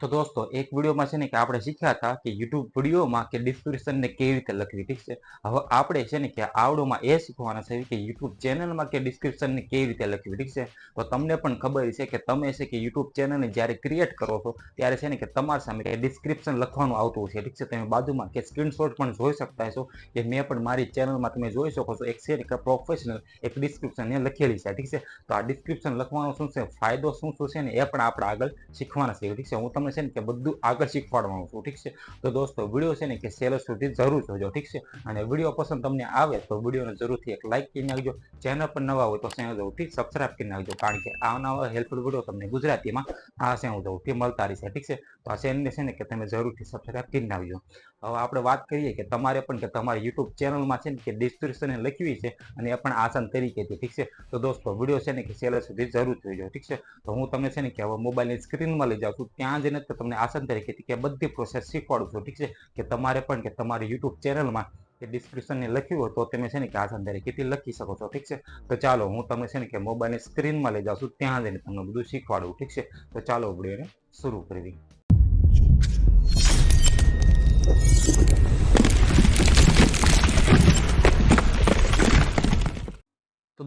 તો દોસ્તો, એક વિડીયોમાં છે ને કે આપણે શીખ્યા હતા કે યુટ્યુબ વિડીયોમાં કે ડિસ્ક્રિપ્શનને કેવી રીતે લખવી, ઠીક છે? હવે આપણે છે ને કે આવડોમાં એ શીખવાના છે કે યુટ્યુબ ચેનલમાં કે ડિસ્ક્રિપ્શનને કેવી રીતે લખવી, ઠીક છે? તો તમને પણ ખબર છે કે તમે છે કે યુટ્યુબ ચેનલને જ્યારે ક્રિએટ કરો છો, ત્યારે છે ને કે તમારી સામે ડિસ્ક્રિપ્શન લખવાનું આવતું છે, ઠીક છે? તમે બાજુમાં કે સ્ક્રીનશોટ પણ જોઈ શકતા છો કે મેં પણ મારી ચેનલમાં તમે જોઈ શકો છો, એક છે કે પ્રોફેશનલ એક ડિસ્ક્રિપ્શન એ લખેલી છે, ઠીક છે? તો આ ડિસ્ક્રિપ્શન લખવાનો શું છે? ફાયદો શું શું છે ને એ પણ આપણે આગળ શીખવાના છે ઠીક છે? હું તમને છે ને કે બધું આગળ શીખવાડવાનું છું, ઠીક છે? તો દોસ્તો વીડિયો છે ને કે સેલો સુધી જરૂર જોજો, ઠીક છે? અને વીડિયો પસંદ તમને આવે તો વિડીયોને જરૂરથી એક લાઇક કરી નાખજો. ચેનલ પર નવા હોય તો સેવ જવું ઠીક સબસ્ક્રાઇબ કરી નાખજો, કારણ કે આ નવા હેલ્પફુલ વીડિયો તમને ગુજરાતીમાં આ સેવ જવું તે મળતા રહેશે ઠીક છે? તો આ ચેનલને છે ને કે તમે જરૂરથી સબસ્ક્રાઇબ કરી નાખજો. હવે આપણે વાત કરીએ કે તમારે પણ કે તમારી યુટ્યુબ ચેનલમાં છે ને કે ડિસ્ક્રિપ્શન લખવી છે અને એ પણ આસાન તરીકેથી, ઠીક છે? તો દોસ્તો વીડિયો છે ને કે સેલ સુધી જરૂર જોઈજો ઠીક છે? તો હું તમને છે ને કે હવે મોબાઈલની સ્ક્રીનમાં લઈ જાઉં છું, ત્યાં જઈને તો તમને આસન તરીકે કે બધી પ્રોસેસ શીખવાડું છું. ઠીક છે? કે તમારે પણ કે તમારી યુટ્યુબ ચેનલમાં કે ડિસ્ક્રિપ્શનને લખ્યું હોય તો તમે છે ને કે આસન તરીકેથી લખી શકો છો. ઠીક છે? તો ચાલો હું તમને છે ને કે મોબાઈલની સ્ક્રીનમાં લઈ જાઉં છું. ત્યાં જઈને તમને બધું શીખવાડું. ઠીક છે? તો ચાલો વિડીયોને શરૂ કરવી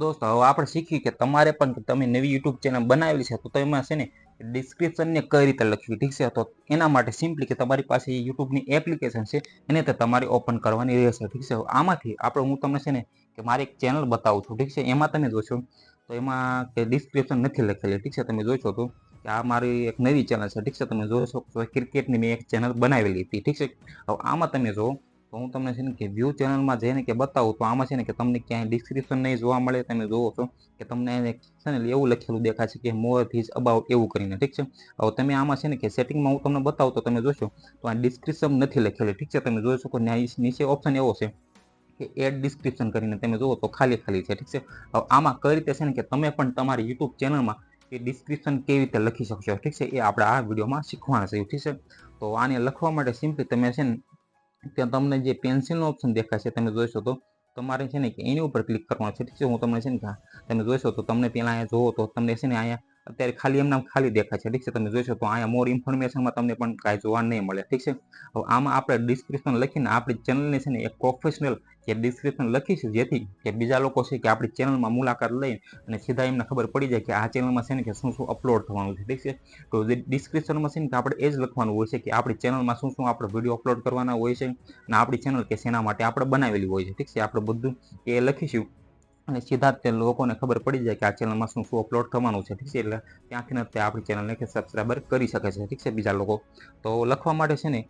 દોસ્તો, હવે આપણે શીખ્યું કે તમારે પણ તમે નવી યુટ્યુબ ચેનલ બનાવેલી છે, તો તેમાં છે ને ડિસ્ક્રિપ્શનને કઈ રીતે લખવી, ઠીક છે? તો એના માટે સિમ્પલી કે તમારી પાસે યુટ્યુબની એપ્લિકેશન છે, એને તો તમારે ઓપન કરવાની રહેશે, ઠીક છે? આમાંથી આપણે, હું તમને છે ને કે મારી એક ચેનલ બતાવું છું, ઠીક છે? એમાં તમે જોશો, તો એમાં કે ડિસ્ક્રિપ્શન નથી લખેલી, ઠીક છે? તમે જોશો તો કે આ મારી એક નવી ચેનલ છે, ઠીક છે? તમે જોઈ શકો ક્રિકેટની મેં એક ચેનલ બનાવેલી હતી, ઠીક છે? હવે આમાં તમે જુઓ તો હું તમને છે ને કે વ્યૂ ચેનલમાં જઈને કે બતાવું તો આમાં છે ને કે તમને ક્યાંય ડિસ્ક્રિપ્શન નહીં જોવા મળે, તમે જોવો છો કે તમને એને છે ને એવું લખેલું દેખાય છે કે મોર ધીસ અબાઉટ એવું કરીને, ઠીક છે? હવે તમે આમાં છે ને કે સેટિંગમાં હું તમને બતાવું તો તમે જોશો તો આ ડિસ્ક્રિપ્શન નથી લખેલું, ઠીક છે? તમે જોઈ શકો નીચે ઓપ્શન એવો છે કે એડ ડિસ્ક્રિપ્શન કરીને તમે જુઓ તો ખાલી ખાલી છે, ઠીક છે? હવે આમાં કઈ રીતે છે ને કે તમે પણ તમારી યુટ્યુબ ચેનલમાં કે ડિસ્ક્રિપ્શન કેવી રીતે લખી શકશો, ઠીક છે? એ આપણે આ વિડીયોમાં શીખવાના છે, ઠીક છે? તો આને લખવા માટે સિમ્પલી તમે છે ને ત્યાં તમને જે પેન્સિલનો ઓપ્શન દેખાય છે, તમે જોઈશો તો તમારે છે ને કે એની ઉપર ક્લિક કરવાનું છે. ઠીક છે, હું તમને છે ને તમે જોઈશો તો તમને પહેલાં અહીંયા જોવો તો તમને છે ને અહીંયા અત્યારે ખાલી એમનામ ખાલી દેખાય છે. ઠીક છે? તમે જોઈશો તો અહીંયા મોર ઇન્ફોર્મેશનમાં તમને પણ કાંઈ જોવા નહીં મળે. ઠીક છે? હવે આમાં આપણે ડિસ્ક્રિપ્શન લખીને આપણી ચેનલને છે ને એક પ્રોફેશનલ કે ડિસ્ક્રિપ્શન લખીશું જેથી કે બીજા લોકો છે કે આપણી ચેનલમાં મુલાકાત લઈ અને સીધા એમને ખબર પડી જાય કે આ ચેનલમાં છે ને કે શું શું અપલોડ થવાનું છે. ઠીક છે? તો ડિસ્ક્રિપ્શનમાં છે ને કે આપણે એ જ લખવાનું હોય છે કે આપણી ચેનલમાં શું શું આપણે વીડિયો અપલોડ કરવાના હોય છે અને આપણી ચેનલ કે શેના માટે આપણે બનાવેલી હોય છે. ઠીક છે? આપણે બધું એ લખીશું. અને સીધા જ તે લોકોને ખબર પડી જાય કે આ ચેનલમાં શું શું અપલોડ થવાનું છે, ઠીક છે? એટલે ત્યાંથી તે આપણી ચેનલને કે સબસ્ક્રાઈબર કરી શકે છે, ઠીક છે બીજા લોકો. તો લખવા માટે છે ને,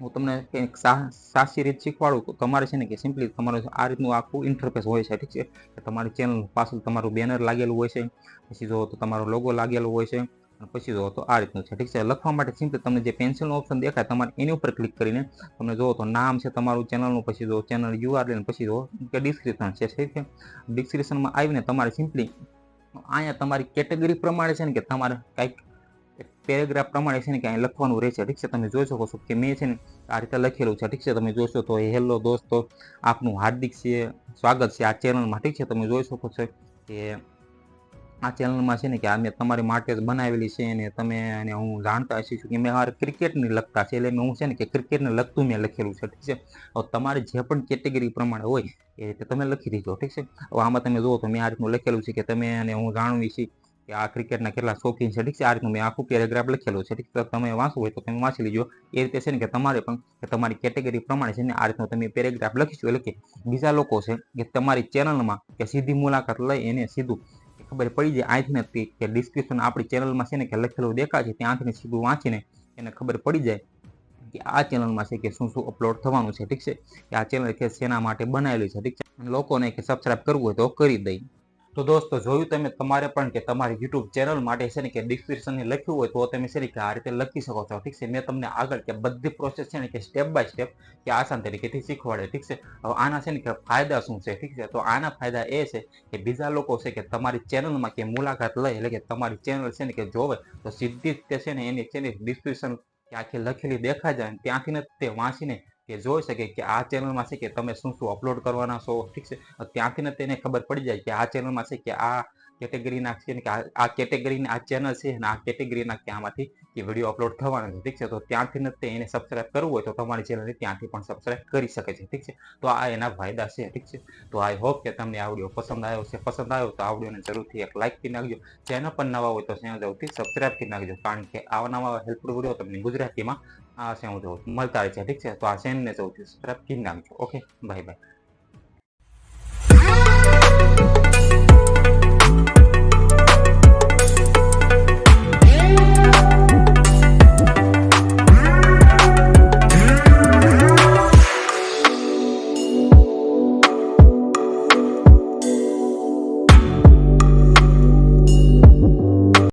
હું તમને કંઈક સાચી રીત શીખવાડું તો તમારે છે ને કે સિમ્પલી તમારું આ રીતનું આખું ઇન્ટરફેસ હોય છે, ઠીક છે? તમારી ચેનલ પાછળ તમારું બેનર લાગેલું હોય છે. પછી જો તમારો લોગો લાગેલો હોય છે. પછી જુઓ તો આ રીતનું છે. ઠીક છે? લખવા માટે સિમ્પલી તમને જે પેન્સિલનો ઓપ્શન દેખાય તમારે એની ઉપર ક્લિક કરીને તમને જુઓ તો નામ છે તમારું ચેનલનું પછી જો ચેનલ યુઆરએલ પછી જો કે ડિસ્ક્રિપ્શન છે. ઠીક છે? ડિસ્ક્રિપ્શનમાં આવીને તમારે સિમ્પલી અહીંયા તમારી કેટેગરી પ્રમાણે છે ને કે તમારે કંઈક પેરેગ્રાફ પ્રમાણે છે ને કે અહીં લખવાનું રહેશે. ઠીક છે? તમે જોઈ શકો છો કે મેં છે ને આ રીતે લખેલું છે. ઠીક છે? તમે જોશો તો હેલો દોસ્તો, આપનું હાર્દિક છે, સ્વાગત છે આ ચેનલમાં ઠીક છે? તમે જોઈ શકો છો કે આ ચેનલમાં છે ને કે આ મેં તમારી માટે જ બનાવેલી છે અને તમે અને હું જાણતા હશી છું કે મેં મારે ક્રિકેટની લખતા છે. એટલે હું છે ને કે ક્રિકેટને લગતું મેં લખેલું છે. ઠીક છે? હવે તમારે જે પણ કેટેગરી પ્રમાણે હોય એ રીતે તમે લખી દીધો ઠીક છે? હવે આમાં તમે જુઓ તો મેં આ રીતનું લખેલું છે કે તમે અને હું જાણવી છીએ કે આ ક્રિકેટના કેટલા શોખીન છે. ઠીક છે? આ રીતનું મેં આખું પેરેગ્રાફ લખેલું છે. ઠીક છે? તમે વાંચવું હોય તો તમે વાંચી લીજો. એ રીતે છે ને કે તમારે પણ કે તમારી કેટેગરી પ્રમાણે છે ને આ રીતનું તમે પેરેગ્રાફ લખીશું. એટલે કે બીજા લોકો છે કે તમારી ચેનલમાં કે સીધી મુલાકાત લઈ એને સીધું ખબર પડી જાય અહીંથી કે ડિસ્ક્રિપ્શન આપણી ચેનલમાં છે ને કે લખેલું દેખાય છે ત્યાંથી સીધું વાંચીને એને ખબર પડી જાય કે આ ચેનલમાં છે કે શું શું અપલોડ થવાનું છે, ઠીક છે? કે આ ચેનલ કે શેના માટે બનાવેલી છે, ઠીક છે? લોકોને કે સબસ્ક્રાઇબ કરવું હોય તો કરી દઈ તો દોસ્તો, જોયું તમે તમારે પણ કે તમારી યુટ્યુબ ચેનલ માટે છે ને કે ડિસ્ક્રિપ્શનને લખ્યું હોય તો તમે છે ને કે આ રીતે લખી શકો છો, ઠીક છે? મેં તમને આગળ કે બધી પ્રોસેસ છે ને કે સ્ટેપ બાય સ્ટેપ કે આસાન તરીકેથી શીખવાડે, ઠીક છે? હવે આના છે ને કે ફાયદા શું છે, ઠીક છે? તો આના ફાયદા એ છે કે બીજા લોકો છે કે તમારી ચેનલમાં કે મુલાકાત લે એટલે કે તમારી ચેનલ છે ને કે જોવે, તો સીધી જ તે છે ને એની છે ને ડિસ્ક્રિપ્શન કે આખી લખેલી દેખાય જાય ત્યાંથી ને તે વાંચીને કે જોઈ શકે કે આ ચેનલમાં છે કે તમે શું શું અપલોડ કરવાના છો, ઠીક છે? ત્યાંથી તેને ખબર પડી જાય કે આ ચેનલમાં છે કે આ કેટેગરીના છે કે આ- કેટેગરીની આ ચેનલ છે અને આ કેટેગરીના કે આમાંથી એ વીડિયો અપલોડ થવાના છે, ઠીક છે? તો ત્યાંથી ને એને સબસ્ક્રાઇબ કરવું હોય તો તમારી ચેનલને ત્યાંથી પણ સબસ્ક્રાઇબ કરી શકે છે, ઠીક છે? તો આ એના ફાયદા છે, ઠીક છે? તો આઈ હોપ કે તમને આ વીડિયો પસંદ આવ્યો છે પસંદ આવ્યો તો આ વિડીયોને જરૂરથી એક લાઇક કરી નાખજો. ચેનલ પર નવા હોય તો ચેનલ જરૂરથી સબસ્ક્રાઇબ કરી નાખજો. કારણ કે આવા નવા હેલ્પફુલ વીડિયો તમને ગુજરાતીમાં આ છે હું જો મળતા રહે છે. ઠીક છે? તો આ ચેનલને જરૂરથી સબસ્ક્રાઇબ કરી નાખજો ઓકે બાય બાય